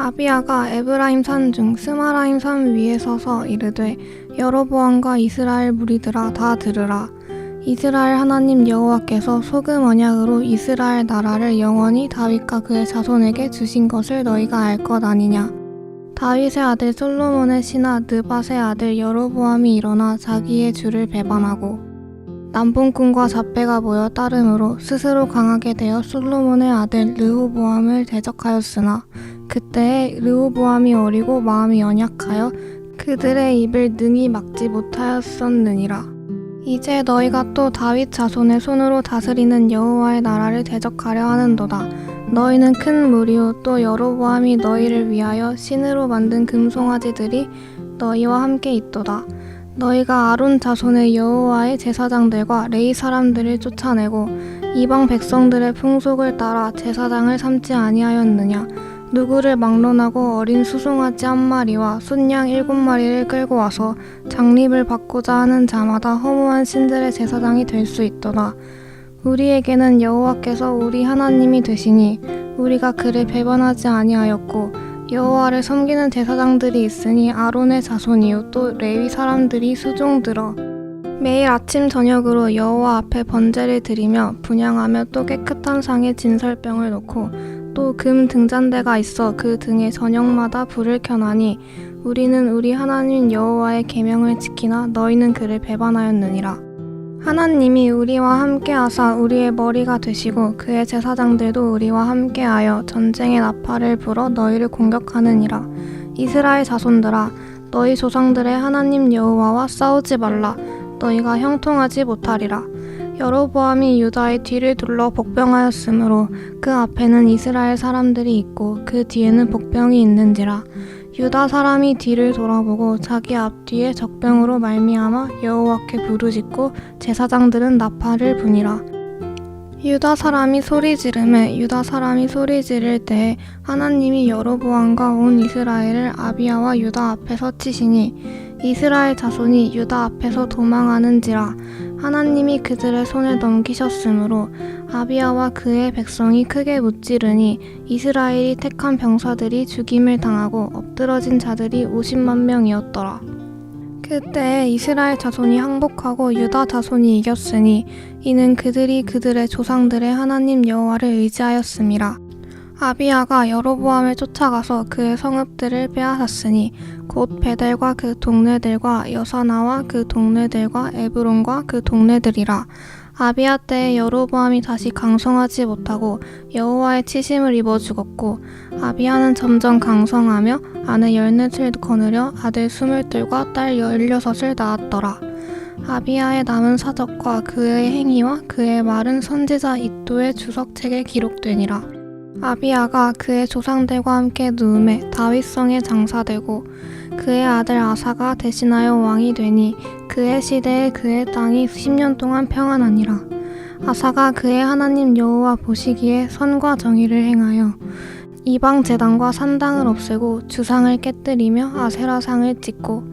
아비야가 에브라임 산 중 스마라임 산 위에 서서 이르되 여로보암과 이스라엘 무리들아 다 들으라. 이스라엘 하나님 여호와께서 소금 언약으로 이스라엘 나라를 영원히 다윗과 그의 자손에게 주신 것을 너희가 알 것 아니냐. 다윗의 아들 솔로몬의 신하 느밧의 아들 여로보암이 일어나 자기의 주를 배반하고 남봉꾼과 잡배가 모여 따름으로 스스로 강하게 되어 솔로몬의 아들 르호보암을 대적하였으나 그때에 르호보암이 어리고 마음이 연약하여 그들의 입을 능히 막지 못하였었느니라. 이제 너희가 또 다윗 자손의 손으로 다스리는 여호와의 나라를 대적하려 하는도다. 너희는 큰 무리요 또 여로보암이 너희를 위하여 신으로 만든 금송아지들이 너희와 함께 있도다. 너희가 아론 자손의 여호와의 제사장들과 레이 사람들을 쫓아내고 이방 백성들의 풍속을 따라 제사장을 삼지 아니하였느냐? 누구를 막론하고 어린 수송아지 한 마리와 순양 일곱 마리를 끌고 와서 장립을 받고자 하는 자마다 허무한 신들의 제사장이 될 수 있도다. 우리에게는 여호와께서 우리 하나님이 되시니 우리가 그를 배반하지 아니하였고 여호와를 섬기는 제사장들이 있으니 아론의 자손이요 또 레위 사람들이 수종 들어 매일 아침 저녁으로 여호와 앞에 번제를 드리며 분양하며 또 깨끗한 상에 진설병을 놓고 또 금 등잔대가 있어 그 등에 저녁마다 불을 켜나니 우리는 우리 하나님 여호와의 계명을 지키나 너희는 그를 배반하였느니라. 하나님이 우리와 함께하사 우리의 머리가 되시고 그의 제사장들도 우리와 함께하여 전쟁의 나팔을 불어 너희를 공격하느니라. 이스라엘 자손들아 너희 조상들의 하나님 여호와와 싸우지 말라. 너희가 형통하지 못하리라 여로보암이 유다의 뒤를 둘러 복병하였으므로 그 앞에는 이스라엘 사람들이 있고 그 뒤에는 복병이 있는지라. 유다 사람이 뒤를 돌아보고 자기 앞뒤에 적병으로 말미암아 여호와께 부르짖고 제사장들은 나팔을 부니라. 유다 사람이 소리 지르매 유다 사람이 소리 지를 때에 하나님이 여로보암과 온 이스라엘을 아비야와 유다 앞에서 치시니 이스라엘 자손이 유다 앞에서 도망하는지라 하나님이 그들의 손에 넘기셨으므로 아비야와 그의 백성이 크게 무찌르니 이스라엘이 택한 병사들이 죽임을 당하고 엎드러진 자들이 50만 명이었더라. 그때 이스라엘 자손이 항복하고 유다 자손이 이겼으니 이는 그들이 그들의 조상들의 하나님 여호와를 의지하였음이라. 아비야가 여로보암을 쫓아가서 그의 성읍들을 빼앗았으니 곧 베델과 그 동네들과 여사나와 그 동네들과 에브론과 그 동네들이라. 아비야 때에 여로보암이 다시 강성하지 못하고 여호와의 치심을 입어 죽었고 아비야는 점점 강성하며 아내 열넷을 거느려 아들 스물둘과 딸 열여섯을 낳았더라. 아비야의 남은 사적과 그의 행위와 그의 말은 선지자 이도의 주석책에 기록되니라. 아비야가 그의 조상들과 함께 누움에 다윗성에 장사되고 그의 아들 아사가 대신하여 왕이 되니 그의 시대에 그의 땅이 10년 동안 평안하니라. 아사가 그의 하나님 여호와 보시기에 선과 정의를 행하여 이방 제단과 산당을 없애고 주상을 깨뜨리며 아세라상을 찍고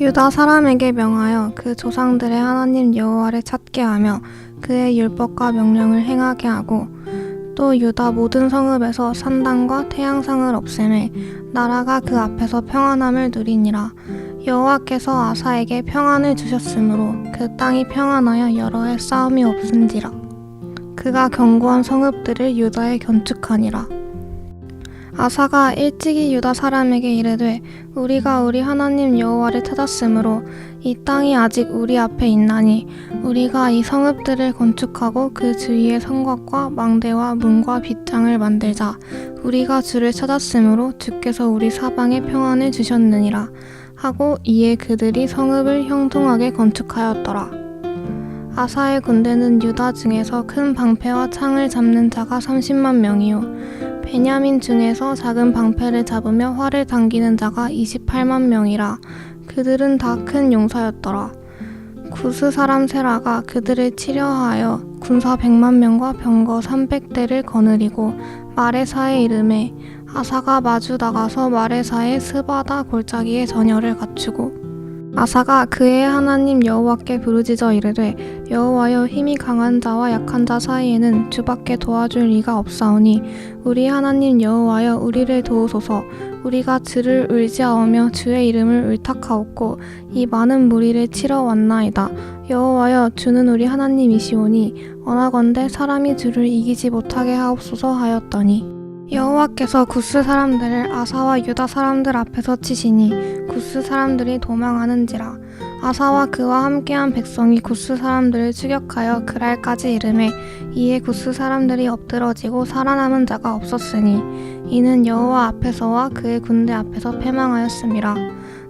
유다 사람에게 명하여 그 조상들의 하나님 여호와를 찾게 하며 그의 율법과 명령을 행하게 하고 또 유다 모든 성읍에서 산당과 태양상을 없애매 나라가 그 앞에서 평안함을 누리니라. 여호와께서 아사에게 평안을 주셨으므로 그 땅이 평안하여 여러 해 싸움이 없은지라. 그가 견고한 성읍들을 유다에 건축하니라 아사가 일찍이 유다 사람에게 이르되 우리가 우리 하나님 여호와를 찾았으므로 이 땅이 아직 우리 앞에 있나니 우리가 이 성읍들을 건축하고 그 주위에 성곽과 망대와 문과 빗장을 만들자. 우리가 주를 찾았으므로 주께서 우리 사방에 평안을 주셨느니라 하고 이에 그들이 성읍을 형통하게 건축하였더라 아사의 군대는 유다 중에서 큰 방패와 창을 잡는 자가 30만 명이요 베냐민 중에서 작은 방패를 잡으며 활을 당기는 자가 28만 명이라 그들은 다 큰 용사였더라. 구스 사람 세라가 그들을 치려하여 군사 100만 명과 병거 300대를 거느리고 마레사의 이름에 아사가 마주 나가서 마레사의 스바다 골짜기에 전열을 갖추고 아사가 그의 하나님 여호와께 부르짖어 이르되 여호와여 힘이 강한 자와 약한 자 사이에는 주밖에 도와줄 리가 없사오니 우리 하나님 여호와여 우리를 도우소서. 우리가 주를 의지하오며 주의 이름을 의탁하옵고 이 많은 무리를 치러 왔나이다. 여호와여 주는 우리 하나님이시오니 원하건대 사람이 주를 이기지 못하게 하옵소서 하였더니 여호와께서 구스 사람들을 아사와 유다 사람들 앞에서 치시니 구스 사람들이 도망하는지라. 아사와 그와 함께한 백성이 구스 사람들을 추격하여 그랄까지 이름에 이에 구스 사람들이 엎드러지고 살아남은 자가 없었으니 이는 여호와 앞에서와 그의 군대 앞에서 패망하였음이라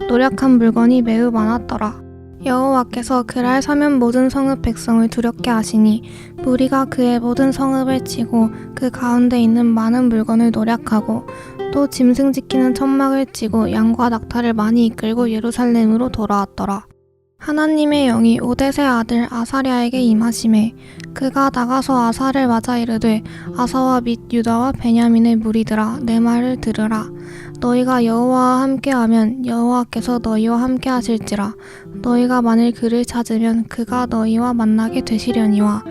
노력한 물건이 매우 많았더라 여호와께서 그랄 서면 모든 성읍 백성을 두렵게 하시니 무리가 그의 모든 성읍을 치고 그 가운데 있는 많은 물건을 노략하고 또 짐승 지키는 천막을 치고 양과 낙타를 많이 이끌고 예루살렘으로 돌아왔더라. 하나님의 영이 오데세 아들 아사랴에게 임하심에 그가 나가서 아사를 맞아 이르되 아사와 및 유다와 베냐민의 무리들아 내 말을 들으라 너희가 여호와와 함께하면 여호와께서 너희와 함께하실지라. 너희가 만일 그를 찾으면 그가 너희와 만나게 되시려니와.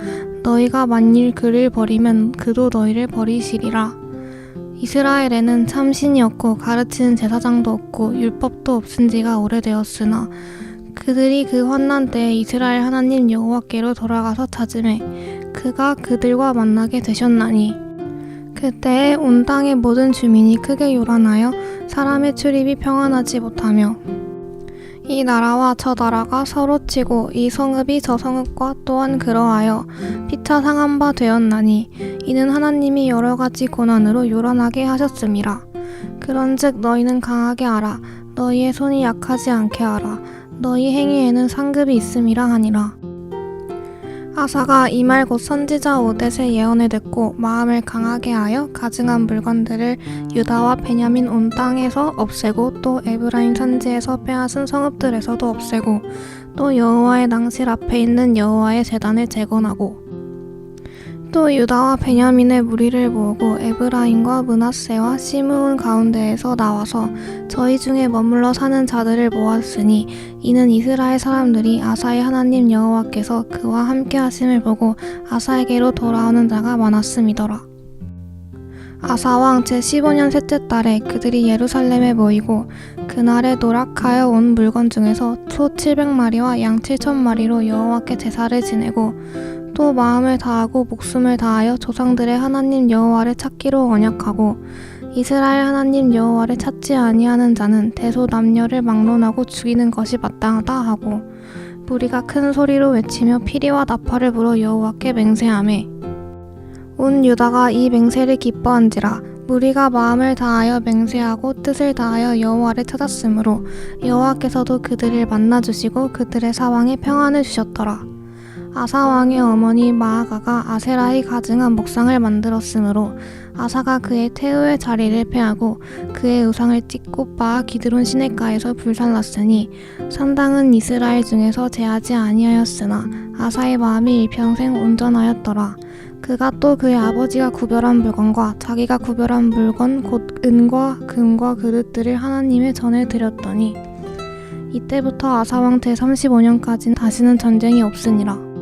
너희가 만일 그를 버리면 그도 너희를 버리시리라. 이스라엘에는 참신이 없고 가르치는 제사장도 없고 율법도 없은 지가 오래되었으나 그들이 그 환난 때에 이스라엘 하나님 여호와께로 돌아가서 찾음에 그가 그들과 만나게 되셨나니 그때에 온 땅의 모든 주민이 크게 요란하여 사람의 출입이 평안하지 못하며 이 나라와 저 나라가 서로 치고 이 성읍이 저 성읍과 또한 그러하여 피차 상한 바 되었나니 이는 하나님이 여러 가지 고난으로 요란하게 하셨음이라 그런즉 너희는 강하게 하라 너희의 손이 약하지 않게 하라 너희 행위에는 상급이 있음이라 하니라. 아사가 이말 곧 선지자 오댓의 예언을 듣고 마음을 강하게 하여 가증한 물건들을 유다와 베냐민 온 땅에서 없애고 또 에브라임 산지에서 빼앗은 성읍들에서도 없애고 또 여호와의 낭실 앞에 있는 여호와의 제단을 재건하고 또 유다와 베냐민의 무리를 모으고 에브라임과 문하세와 시므온 가운데에서 나와서 저희 중에 머물러 사는 자들을 모았으니 이는 이스라엘 사람들이 아사의 하나님 여호와께서 그와 함께 하심을 보고 아사에게로 돌아오는 자가 많았음이더라. 아사왕 제15년 셋째 달에 그들이 예루살렘에 모이고 그날에 노락하여 온 물건 중에서 소 700마리와 양 7천마리로 여호와께 제사를 지내고 또 마음을 다하고 목숨을 다하여 조상들의 하나님 여호와를 찾기로 언약하고 이스라엘 하나님 여호와를 찾지 아니하는 자는 대소 남녀를 막론하고 죽이는 것이 마땅하다 하고 무리가 큰 소리로 외치며 피리와 나팔을 불어 여호와께 맹세하매 온 유다가 이 맹세를 기뻐한지라 무리가 마음을 다하여 맹세하고 뜻을 다하여 여호와를 찾았으므로 여호와께서도 그들을 만나 주시고 그들의 사방에 평안을 주셨더라. 아사 왕의 어머니 마아가가 아세라의 가증한 목상을 만들었으므로 아사가 그의 태우의 자리를 패하고 그의 의상을 찢고 바 기드론 시내가에서 불살랐으니 산당은 이스라엘 중에서 제하지 아니하였으나 아사의 마음이 일평생 온전하였더라. 그가 또 그의 아버지가 구별한 물건과 자기가 구별한 물건 곧 은과 금과 그릇들을 하나님의 전에 드렸더니 이때부터 아사왕 제35년까지는 다시는 전쟁이 없으니라.